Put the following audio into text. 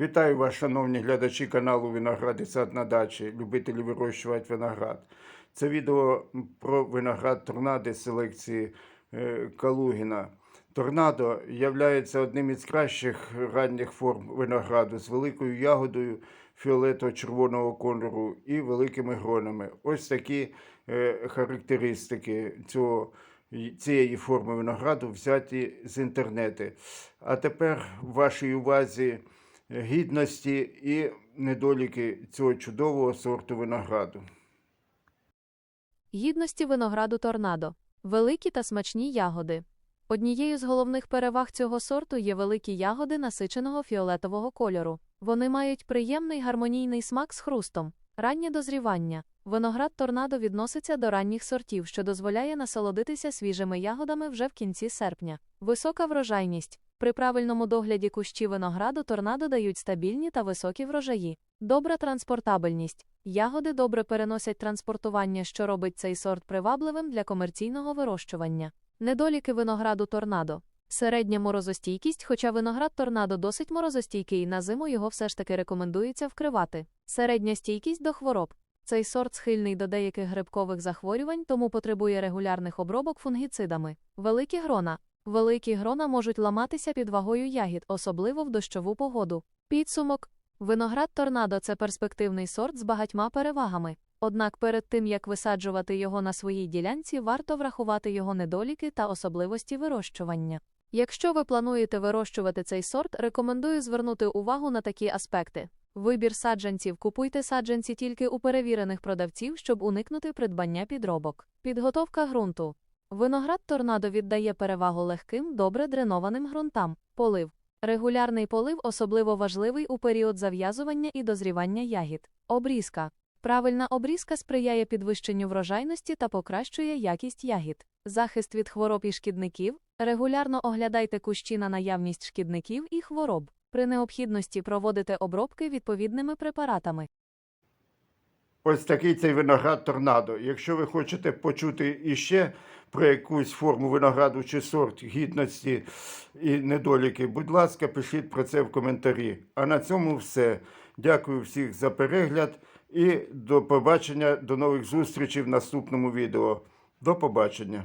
Вітаю вас, шановні глядачі каналу Виноград і сад на дачі, любителі вирощувати виноград. Це відео про виноград торнадо селекції е, Калугіна. Торнадо є одним із кращих ранніх форм винограду з великою ягодою фіолетово-червоного кольору і великими гронами. Ось такі е, характеристики цього, цієї форми винограду взяті з інтернету. А тепер в вашій увазі гідності і недоліки цього чудового сорту винограду. Гідності винограду торнадо. Великі та смачні ягоди. Однією з головних переваг цього сорту є великі ягоди насиченого фіолетового кольору. Вони мають приємний гармонійний смак з хрустом. Раннє дозрівання. Виноград торнадо відноситься до ранніх сортів, що дозволяє насолодитися свіжими ягодами вже в кінці серпня. Висока врожайність. При правильному догляді кущі винограду торнадо дають стабільні та високі врожаї. Добра транспортабельність. Ягоди добре переносять транспортування, що робить цей сорт привабливим для комерційного вирощування. Недоліки винограду торнадо. Середня морозостійкість, хоча виноград торнадо досить морозостійкий, на зиму його все ж таки рекомендується вкривати. Середня стійкість до хвороб. Цей сорт схильний до деяких грибкових захворювань, тому потребує регулярних обробок фунгіцидами. Великі грона. Великі грона можуть ламатися під вагою ягід, особливо в дощову погоду. Підсумок. Виноград торнадо це перспективний сорт з багатьма перевагами. Однак перед тим як висаджувати його на своїй ділянці, варто врахувати його недоліки та особливості вирощування. Якщо ви плануєте вирощувати цей сорт, рекомендую звернути увагу на такі аспекти. Вибір саджанців купуйте саджанці тільки у перевірених продавців, щоб уникнути придбання підробок. Підготовка ґрунту. Виноград торнадо віддає перевагу легким, добре дренованим ґрунтам. Полив. Регулярний полив особливо важливий у період зав'язування і дозрівання ягід. Обрізка. Правильна обрізка сприяє підвищенню врожайності та покращує якість ягід. Захист від хвороб і шкідників. Регулярно оглядайте кущі на наявність шкідників і хвороб. При необхідності проводите обробки відповідними препаратами. Ось такий цей виноград торнадо. Якщо ви хочете почути іще про якусь форму винограду чи сорт гідності і недоліки, будь ласка, пишіть про це в коментарі. А на цьому все. Дякую всіх за перегляд і до побачення, до нових зустрічей в наступному відео. До побачення.